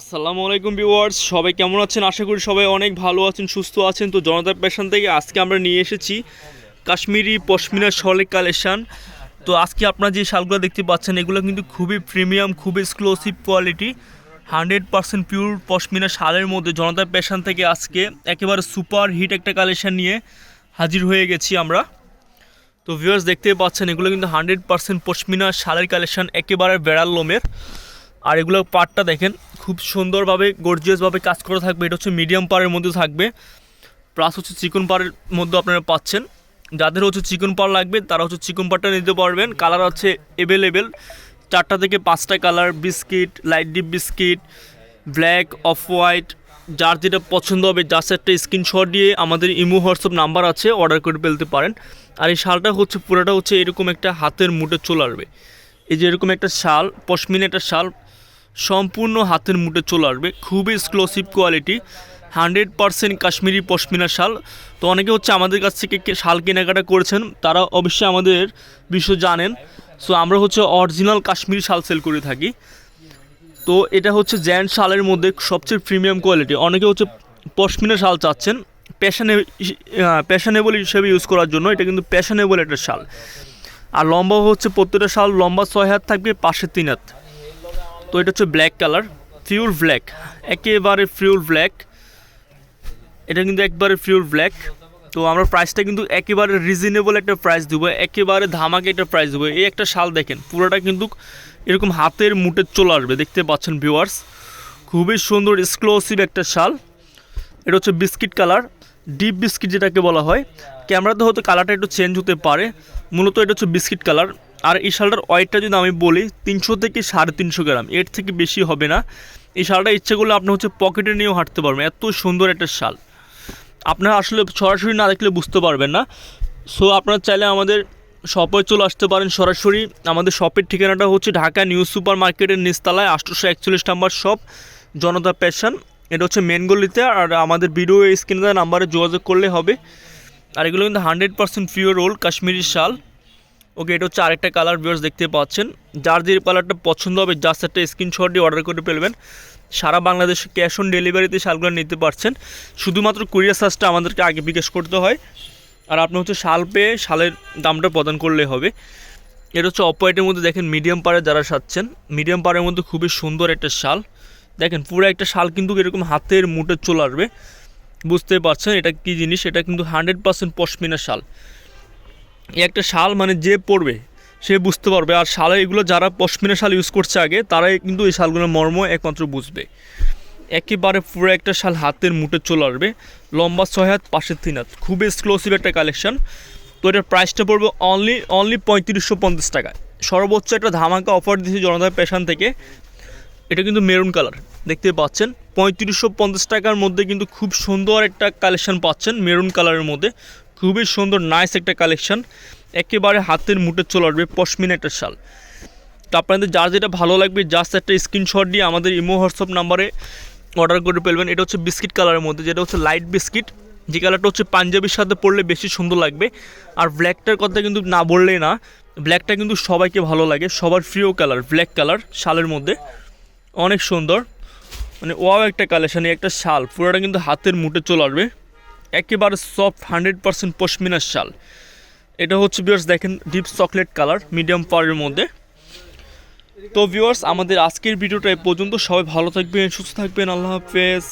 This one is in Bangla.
আসসালামু আলাইকুম ভিউয়ার্স, সবাই কেমন আছেন? আশা করি সবাই অনেক ভালো আছেন, সুস্থ আছেন। তো জনতা প্যাশন থেকে আজকে আমরা নিয়ে এসেছি কাশ্মীরি পশমিনা শলের কালেকশান। তো আজকে আপনারা যে শালগুলো দেখতে পাচ্ছেন, এগুলো কিন্তু খুবই প্রিমিয়াম, খুবই exclusive quality hundred percent pure pashmina শালের মধ্যে জনতা প্যাশন থেকে আজকে একেবারে সুপার হিট একটা কালেকশান নিয়ে হাজির হয়ে গেছি আমরা। তো ভিউয়ার্স দেখতে পাচ্ছেন, এগুলো কিন্তু হান্ড্রেড পার্সেন্ট পশমিনা শালের কালেকশান, একেবারে বেড়াল লোমের। আর এগুলো পার্টটা দেখেন, খুব সুন্দরভাবে গর্জিয়াসভাবে কাজ করা থাকবে। এটা হচ্ছে মিডিয়াম পাড়ের মধ্যে থাকবে। প্লাস হচ্ছে চিকন পাড়ের মধ্যে আপনারা পাচ্ছেন। যাদের হচ্ছে চিকন পাড় লাগবে, তারা হচ্ছে চিকন পাড়টা নিতে পারবেন। কালার আছে অ্যাভেলেবেল চারটা থেকে পাঁচটা colour biscuit light deep biscuit black off white যার যেটা পছন্দ হবে জাস্ট একটা স্ক্রিনশট দিয়ে আমাদের ইমো, হোয়াটসঅ্যাপ নাম্বার আছে অর্ডার করে ফেলতে পারেন। আর এই শালটা হচ্ছে, পুরোটা হচ্ছে এরকম একটা হাতের মুঠে চলে আসবে। এই যে এরকম একটা শাল, পশমিন একটা শাল সম্পূর্ণ হাতের মুঠে চলে আসবে। খুবই exclusive quality hundred percent Kashmiri pashmina শাল। তো অনেকে হচ্ছে আমাদের কাছ থেকে শাল কেনাকাটা করেছেন, তারা অবশ্যই আমাদের বিষয় জানেন। সো আমরা হচ্ছে অরিজিনাল কাশ্মীরি শাল সেল করে থাকি। তো এটা হচ্ছে জ্যান্ট শালের মধ্যে সবচেয়ে প্রিমিয়াম কোয়ালিটি অনেকে হচ্ছে পশমিনা শাল চাচ্ছেন প্যাশনে প্যাশনেবল হিসেবে ইউজ করার জন্য। এটা কিন্তু প্যাশনেবল একটা শাল। আর লম্বা হচ্ছে প্রত্যেকটা শাল, লম্বা ছয় হাত থাকবে, পাশে তিন হাত। তো এটা হচ্ছে ব্ল্যাক কালার ফিউল ব্ল্যাক একেবারে ফিউল ব্ল্যাক এটা কিন্তু একবারে ফিউল ব্ল্যাক তো আমরা প্রাইসটা কিন্তু একেবারে রিজনেবল একটা প্রাইস দেবো, একেবারে ধামাকে একটা প্রাইস দেবো। এই একটা শাল দেখেন, পুরোটা কিন্তু এরকম হাতের মুটে চলে আসবে, দেখতে পাচ্ছেন ভিউয়ার্স খুবই সুন্দর এক্সক্লুসিভ একটা শাল। এটা হচ্ছে বিস্কিট কালার ডিপ বিস্কিট যেটাকে বলা হয়। ক্যামেরাতে হয়তো কালারটা একটু চেঞ্জ হতে পারে। মূলত এটা হচ্ছে বিস্কিট কালার আর এই শালটার ওয়েটটা যদি আমি বলি, তিনশো থেকে সাড়ে তিনশো গ্রাম। এর থেকে বেশি হবে না। এই শালটা ইচ্ছে করলে আপনি হচ্ছে পকেটে নিয়েও হাঁটতে পারবেন। এত সুন্দর একটা শাল। আপনারা আসলে সরাসরি না দেখলে বুঝতে পারবেন না। সো আপনারা চাইলে আমাদের শপে চলে আসতে পারেন সরাসরি। আমাদের শপের ঠিকানাটা হচ্ছে ঢাকা নিউ সুপার মার্কেটের নিচতলায় আটশোশো একচল্লিশ নাম্বার শপ জনতা প্যাশন এটা হচ্ছে মেন গলিতে। আর আমাদের ভিডিও স্ক্রিনে নাম্বারে যোগাযোগ করলে হবে। আর এগুলো কিন্তু hundred percent pure roll Kashmiri শাল। ওকে, এটা হচ্ছে আরেকটা কালার ভিউয়ার্স দেখতে পাচ্ছেন। যার যে কালারটা পছন্দ হবে জাস্ট একটা স্ক্রিনশট দিয়ে অর্ডার করে ফেলবেন। সারা বাংলাদেশে ক্যাশ অন ডেলিভারিতে শালগুলো নিতে পারছেন। শুধুমাত্র কুরিয়ার চার্জটা আমাদেরকে আগে বিকাশ করতে হয়। আর আপনি হচ্ছে শাল পেয়ে শালের দামটা প্রদান করলে হবে। এটা হচ্ছে অপোয়াইটের মধ্যে দেখেন মিডিয়াম পাড়ে যারা সাজছেন মিডিয়াম পাড়ের মধ্যে খুবই সুন্দর একটা শাল। দেখেন পুরো একটা শাল কিন্তু এরকম হাতের মুঠে চলে আসবে। বুঝতে পারছেন এটা কী জিনিস? এটা কিন্তু হান্ড্রেড পার্সেন্ট পশমিনা শাল। এই একটা শাল মানে যে পড়বে সে বুঝতে পারবে। আর শালে এগুলো যারা পশমিনা শাল ইউজ করছে আগে, তারাই কিন্তু এই শালগুলোর মর্ম একমাত্র বুঝবে। একেবারে পুরো একটা শাল হাতের মুঠে চলে আসবে। লম্বা ছয় হাত, পাশের তিন হাত। খুবই এক্সক্লুসিভ একটা কালেকশন তো এটার প্রাইসটা পড়বে অনলি অনলি পঁয়ত্রিশশো পঞ্চাশ টাকা। সর্বোচ্চ একটা ধামাকা অফার দিয়েছে জনতা পেশান থেকে। এটা কিন্তু মেরুন কালার দেখতে পাচ্ছেন, পঁয়ত্রিশশো পঞ্চাশ টাকার মধ্যে কিন্তু খুব সুন্দর একটা কালেকশন পাচ্ছেন মেরুন কালারের মধ্যে। খুবই সুন্দর নাইস একটা কালেকশন একেবারে হাতের মুঠে চলে আসবে পশমিন একটা শাল। তো আপনাদের যার যেটা ভালো লাগবে জাস্ট একটা স্ক্রিনশট দিয়ে আমাদের ইমো, হোয়াটসঅ্যাপ নাম্বারে অর্ডার করে ফেলবেন। এটা হচ্ছে বিস্কিট কালারের মধ্যে, যেটা হচ্ছে লাইট বিস্কিট যে কালারটা হচ্ছে পাঞ্জাবির সাথে পরলে বেশি সুন্দর লাগবে। আর ব্ল্যাকটার কথা কিন্তু না বললেই না ব্ল্যাকটা কিন্তু সবাইকে ভালো লাগে। সবার প্রিয় কালার ব্ল্যাক কালার শালের মধ্যে। অনেক সুন্দর। মানে ওয়াও একটা কালেকশন একটা শাল, পুরোটা কিন্তু হাতের মুঠে চলে আসবে। একেবারে সফট হান্ড্রেড পার্সেন্ট পশমিনার শাল। এটা হচ্ছে ভিউয়ার্স দেখেন ডিপ চকলেট কালার মিডিয়াম পাওয়ারের মধ্যে। তো ভিউয়ার্স আমাদের আজকের ভিডিওটা এ পর্যন্ত। সবাই ভালো থাকবেন, সুস্থ থাকবেন। আল্লাহ হাফেজ।